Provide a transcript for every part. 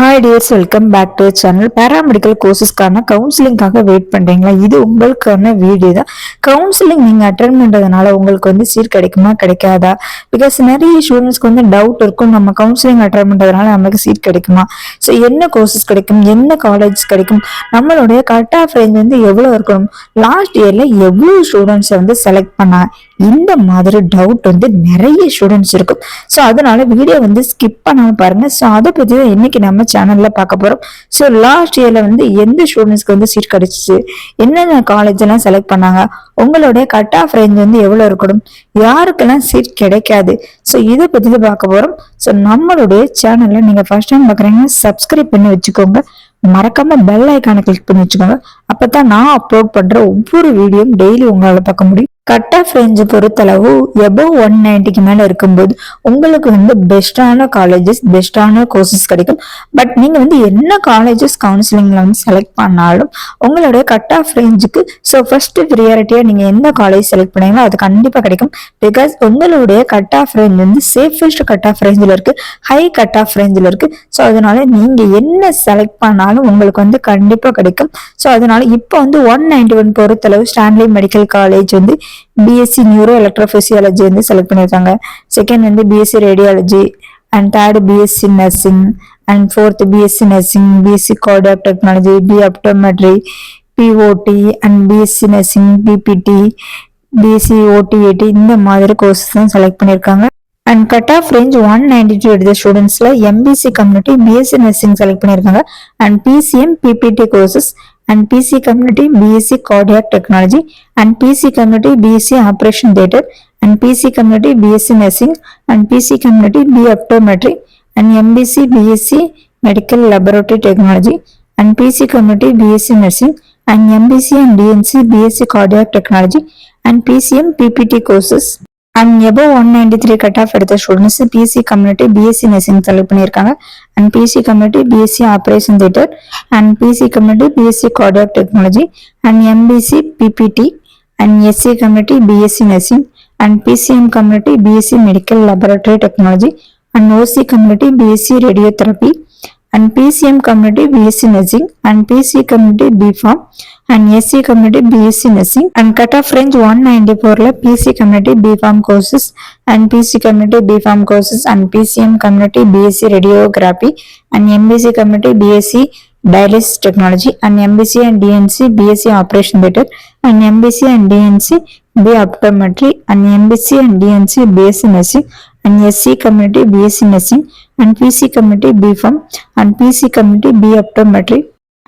Hi dears welcome back to channel paramedical கோர்சஸ்க்கான கவுன்சிலிங்காக wait பண்ணுறீங்களா இது உங்களுக்கான வீடியோ தான் கவுன்சிலிங் நீங்கள் அட்டன் பண்ணுறதுனால உங்களுக்கு வந்து சீட் கிடைக்குமா கிடைக்காதா பிகாஸ் நிறைய ஸ்டூடெண்ட்ஸ்க்கு வந்து டவுட் இருக்கும் நம்ம கவுன்சிலிங் அட்டன் பண்ணுறதுனால நமக்கு சீட் கிடைக்குமா ஸோ என்ன கோர்சஸ் கிடைக்கும் என்ன காலேஜ் கிடைக்கும் நம்மளுடைய கட் ஆஃப் ரேஞ்ச் வந்து எவ்வளோ இருக்கணும் லாஸ்ட் இயரில் எவ்வளோ ஸ்டூடெண்ட்ஸை வந்து செலக்ட் பண்ணாங்க இந்த மாதிரி டவுட் வந்து நிறைய ஸ்டூடெண்ட்ஸ் இருக்கும் ஸோ அதனால வீடியோ வந்து ஸ்கிப் பண்ணாமல் பாருங்க ஸோ அதை பற்றி தான் இன்னைக்கு நம்ம சேனல்ல பார்க்க போறோம் ஸோ லாஸ்ட் இயர்ல வந்து எந்த ஸ்டூடெண்ட்ஸ்க்கு வந்து சீட் கிடைச்சிச்சு என்னென்ன காலேஜ் எல்லாம் செலக்ட் பண்ணாங்க உங்களுடைய கட் ஆஃப் ரேஞ்ச் வந்து எவ்வளோ இருக்கணும் யாருக்கெல்லாம் சீட் கிடைக்காது ஸோ இதை பற்றி தான் பார்க்க போகிறோம் ஸோ நம்மளுடைய சேனல்ல நீங்கள் ஃபர்ஸ்ட் டைம் பார்க்குறீங்கன்னா சப்ஸ்கிரைப் பண்ணி வச்சுக்கோங்க மறக்காம பெல் ஐக்கானை கிளிக் பண்ணி வச்சுக்கோங்க அப்போ தான் நான் அப்லோட் பண்ணுற ஒவ்வொரு வீடியோவும் டெய்லி உங்களால் பார்க்க முடியும் கட் ஆஃப் ரேஞ்சு பொறுத்தளவு எபோவ் ஒன் நைன்டிக்கு மேலே இருக்கும்போது உங்களுக்கு வந்து பெஸ்ட்டான காலேஜஸ் பெஸ்ட்டான கோர்சஸ் கிடைக்கும் பட் நீங்கள் வந்து என்ன காலேஜஸ் கவுன்சிலிங்கில் வந்து செலக்ட் பண்ணாலும் உங்களுடைய கட் ஆஃப் ரேஞ்சுக்கு ஸோ ஃபஸ்ட்டு ப்ரியாரிட்டியாக நீங்கள் எந்த காலேஜ் செலக்ட் பண்ணீங்களோ அது கண்டிப்பாக கிடைக்கும் பிகாஸ் உங்களுடைய கட் ஆஃப் ரேஞ்ச் வந்து சேஃபஸ்ட் கட் ஆஃப் ரேஞ்சில் இருக்குது ஹை கட் ஆஃப் ரேஞ்சில் இருக்குது ஸோ அதனால நீங்கள் என்ன செலக்ட் பண்ணாலும் உங்களுக்கு வந்து கண்டிப்பாக கிடைக்கும் ஸோ அதனால இப்போ வந்து ஒன் நைன்டி ஒன் பொறுத்தளவு ஸ்டான்லி மெடிக்கல் காலேஜ் வந்து பிஎஸ்சி நியூரோ எலக்ட்ரோபிசியாலஜி வந்து செலக்ட் பண்ணியிருக்காங்க செகண்ட் வந்து BSc radiology and third BSc nursing and fourth BSc nursing BSc card technology B optometry BOT and BSc nursing BPT BSc OTAT இந்த மாதிரி courses தான் select பண்ணியிருக்காங்க and cut off range one ninety two எடுத்த ஸ்டூடெண்ட்ஸில் MBC community BSc nursing select பண்ணியிருக்காங்க and PCM BPT courses and PC community BSc Cardiac Technology and PC community BSc Operation Theatre and PC community BSc Nursing and PC community B Optometry and MBC BSc Medical Laboratory Technology and PC community BSc Nursing and MBC and DNC BSc Cardiac Technology and PCM PPT courses. And above one ninety three cut off எடுத்த students BSc community BSc nursing select பண்ணியிருக்காங்க and BSc community BSc operation theatre and BSc community BSc cardiac technology and MBC BPT and SC community BSc nursing and PCM community BSc medical laboratory technology and OC community BSc radio radiotherapy and PCM community BSc Nursing and PC community BPharm and SC community BSc Nursing and cutoff range 194 la PC community BPharm courses and PC community BPharm courses and PCM community BSc Radiography and MBC community BSc dialysis technology and MBC and DNC BSc operation theatre and MBC and DNC B optometry and MBC and DNC BSc nursing and SC community BSc nursing and PC community BFAM and BC community B optometry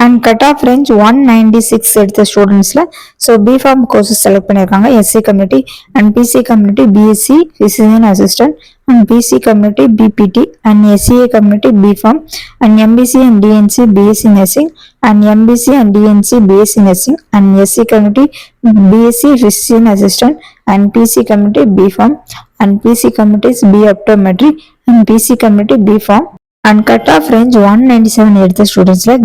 and cut off range one ninety six எடுத்த ஸ்டூடெண்ட்ஸில் so BPharm courses select பண்ணியிருக்காங்க SC community and BC community BSc physician assistant and BC community BPT, and SEA community BPharm, and MBC and DNC BSc Nursing, and MBC and DNC BSc Nursing, and SC community BSc Physician Assistant, and PC community BPharm, and PC community is B Optometry, and PC community BPharm. And cut off range one ninety seven ఎడితే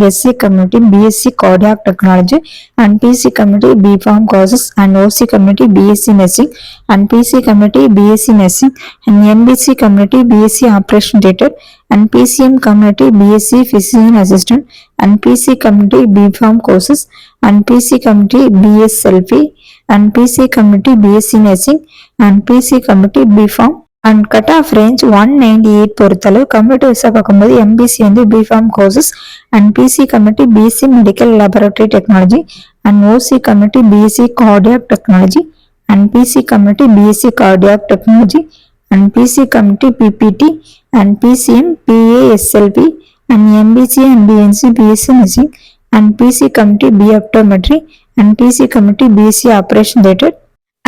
లో SC community BSc cardiac technology and PC community BPharm courses and OC community BSc nursing and PC community BSc nursing and MBC community BSc operation theatre and PCM community BSc physician assistant and PC community BPharm courses and PC community BSLP and PC community BSc nursing and PC community BPharm and cut off range one ninety eight பொறுத்தளவு கம்ப்யூட்டர்ஸை பார்க்கும்போது MBC வந்து BPharm courses and BC committee BC medical laboratory technology and OC committee BSc cardiac technology and BC committee BSc cardiac technology and BC committee BPT and PCM BASLP and MBC and BNC BSc nursing and PC committee B optometry and TC committee BSc operation theatre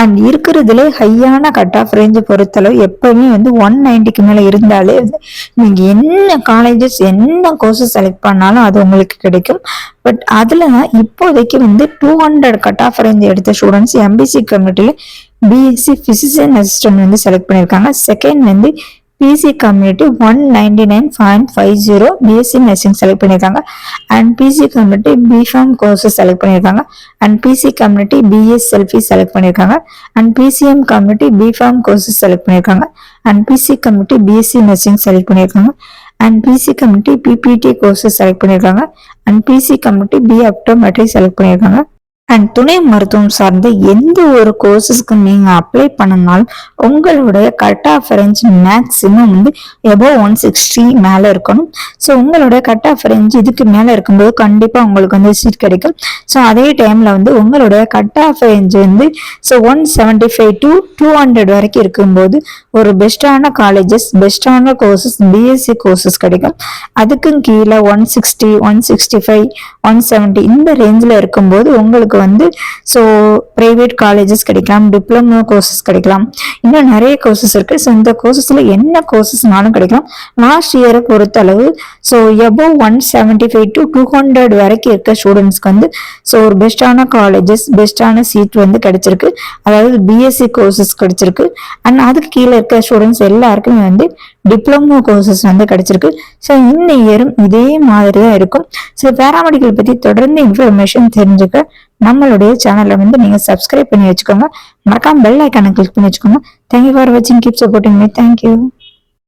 and இருக்கிறதுலே ஹையான cut off ரேஞ்சை பொறுத்தளவு எப்பவுமே வந்து one நைன்டிக்கு மேலே இருந்தாலே வந்து நீங்கள் என்ன காலேஜஸ் என்ன கோர்ஸஸ் செலக்ட் பண்ணாலும் அது உங்களுக்கு கிடைக்கும் பட் அதில் இப்போதைக்கு வந்து two hundred cut off range எடுத்த ஸ்டூடெண்ட்ஸ் எம்பிசி கம்யூனிட்டியில் பிஎஸ்சி ஃபிசிஷியன் அசிஸ்டன்ட் வந்து செலக்ட் பண்ணியிருக்காங்க செகண்ட் வந்து PC community one ninety nine point five zero BSc nursing select பண்ணியிருக்காங்க and PC community BPharm courses select பண்ணியிருக்காங்க and PC community BS selfie select பண்ணியிருக்காங்க and PCM community BPharm courses select பண்ணியிருக்காங்க and PC community BSc nursing select பண்ணியிருக்காங்க and PC community BPT courses select பண்ணியிருக்காங்க and PC community B optometry select பண்ணியிருக்காங்க and துணை மருத்துவம் சார்ந்த எந்த ஒரு கோர்சஸ்க்கு நீங்கள் அப்ளை பண்ணனால உங்களுடைய கட் ஆஃப் ரேஞ்ச் மேக்ஸிமம் வந்து எபோ ஒன் சிக்ஸ்டி மேலே இருக்கணும் ஸோ உங்களுடைய கட் ஆஃப் ரேஞ்ச் இதுக்கு மேலே இருக்கும்போது கண்டிப்பாக உங்களுக்கு வந்து சீட் கிடைக்கும் ஸோ அதே டைமில் வந்து உங்களுடைய கட் ஆஃப் ரேஞ்ச் வந்து so one seventy five to two hundred வரைக்கும் இருக்கும்போது ஒரு பெஸ்ட்டான காலேஜஸ் பெஸ்ட்டான கோர்சஸ் பிஎஸ்சி கோர்சஸ் கிடைக்கும் அதுக்கும் கீழே one sixty one sixty five one seventy இந்த ரேஞ்சில் இருக்கும்போது உங்களுக்கு வந்து ஸோ ப்ரைவேட் காலேஜஸ் கிடைக்கலாம் டிப்ளமோ கோர்சஸ் கிடைக்கலாம் இன்னும் நிறைய கோர்சஸ் இருக்குது ஸோ இந்த கோர்சஸில் என்ன கோர்சஸ்னாலும் கிடைக்கலாம் லாஸ்ட் இயரை பொறுத்தளவு so above one seventy five to two hundred வரைக்கும் இருக்க ஸ்டூடெண்ட்ஸ்க்கு வந்து ஸோ ஒரு பெஸ்ட்டான காலேஜஸ் பெஸ்ட்டான சீட் வந்து கிடைச்சிருக்கு அதாவது பிஎஸ்சி கோர்சஸ் e கிடைச்சிருக்கு அண்ட் அதுக்கு கீழே இருக்க ஸ்டூடெண்ட்ஸ் எல்லாருக்குமே வந்து டிப்ளமோ கோர்சஸ் வந்து கிடைச்சிருக்கு ஸோ இந்த இயரும் இதே மாதிரி தான் இருக்கும் ஸோ பேராமெடிக்கல் பற்றி தொடர்ந்து இன்ஃபர்மேஷன் தெரிஞ்சுக்க நம்மளுடைய சேனலை வந்து நீங்க சப்ஸ்கிரைப் பண்ணி வச்சுக்கோங்க மறக்காம பெல் ஐக்கானை கிளிக் பண்ணி வச்சுக்கோங்க தேங்க்யூ ஃபார் வாட்சிங் keep supporting me thank you